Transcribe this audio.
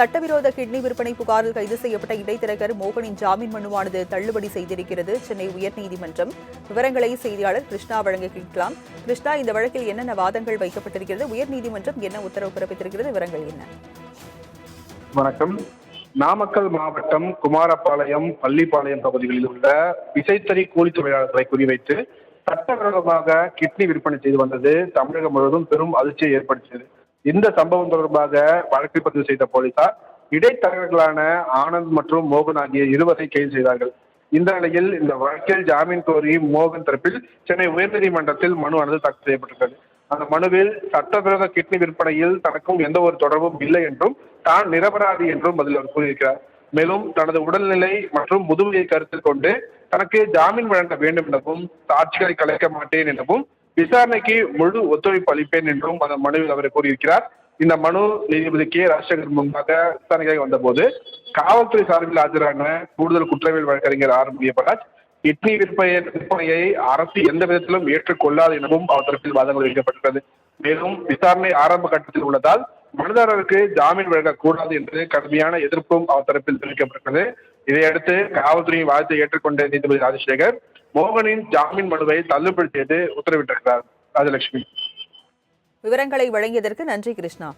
சட்டவிரோத கிட்னி விற்பனை புகாரில் கைது செய்யப்பட்ட இடைத்தரகர் மோகனின் ஜாமீன் மனுவானது தள்ளுபடி செய்திருக்கிறது. சென்னை உயர்நீதிமன்றம். விவரங்களை செய்தியாளர் கிருஷ்ணா வழங்க கேட்கலாம். கிருஷ்ணா இந்த வழக்கில் என்னென்ன வாதங்கள் வைக்கப்பட்டிருக்கிறது? உயர்நீதிமன்றம் என்ன உத்தரவு பிறப்பித்திருக்கிறது? விவரங்கள் என்ன? வணக்கம். நாமக்கல் மாவட்டம் குமாரபாளையம் பள்ளிப்பாளையம் பகுதிகளில் உள்ள விசைத்தறி கூலி தொழிலாளர்களை குறிவைத்து சட்டவிரோதமாக கிட்னி விற்பனை செய்து வந்தது தமிழகம் முழுவதும் பெரும் அதிர்ச்சியை ஏற்படுத்தியது. இந்த சம்பவம் தொடர்பாக வழக்கு பதிவு செய்த போலீசார் இடைத்தரகர்களான ஆனந்த் மற்றும் மோகன் ஆகிய இருவரை கைது செய்தார்கள். இந்த நிலையில் இந்த வழக்கில் ஜாமீன் கோரி மோகன் தரப்பில் சென்னை உயர்நீதிமன்றத்தில் மனுவானது தாக்கல் செய்யப்பட்டுள்ளது அந்த மனுவில் சட்டவிரோத கிட்னி விற்பனையில் தனக்கும் எந்த ஒரு தொடர்பும் இல்லை என்றும் தான் நிரபராதி என்றும் பதில் அவர் கூறியிருக்கிறார். மேலும் தனது உடல்நிலை மற்றும் முதுமையை கருத்தில் கொண்டு தனக்கு ஜாமீன் வழங்க வேண்டும் எனவும் சாட்சிகளை கலைக்க மாட்டேன் எனவும் விசாரணைக்கு முழு ஒத்துழைப்பு அளிப்பேன் என்றும் அந்த மனுவில் அவர் கூறியிருக்கிறார். இந்த மனு நீதிபதி கே. ராஜசேகர் முன்பாக விசாரணைக்காக வந்தபோது காவல்துறை சார்பில் ஆஜரான கூடுதல் குற்றவியல் வழக்கறிஞர் ஆர். முனியப்பராஜ் கிட்னி விற்பனை விற்பனையை அரசு எந்த விதத்திலும் ஏற்றுக்கொள்ளாது எனவும் அவர் தரப்பில் வாதங்கள் வைக்கப்பட்டுள்ளது. மேலும் விசாரணை ஆரம்ப கட்டத்தில் உள்ளதால் மனுதாரருக்கு ஜாமீன் வழங்கக்கூடாது என்று கடுமையான எதிர்ப்பும் அவர் தரப்பில் தெரிவிக்கப்பட்டது இதையடுத்து காவல்துறையின் வாதத்தை ஏற்றுக்கொண்ட நீதிபதி ராஜசேகர் மோகனின் ஜாமீன் மனுவை தள்ளுபடி செய்து உத்தரவிட்டிருக்கிறார் ராஜலட்சுமி. விவரங்களை வழங்கியதற்கு நன்றி கிருஷ்ணா.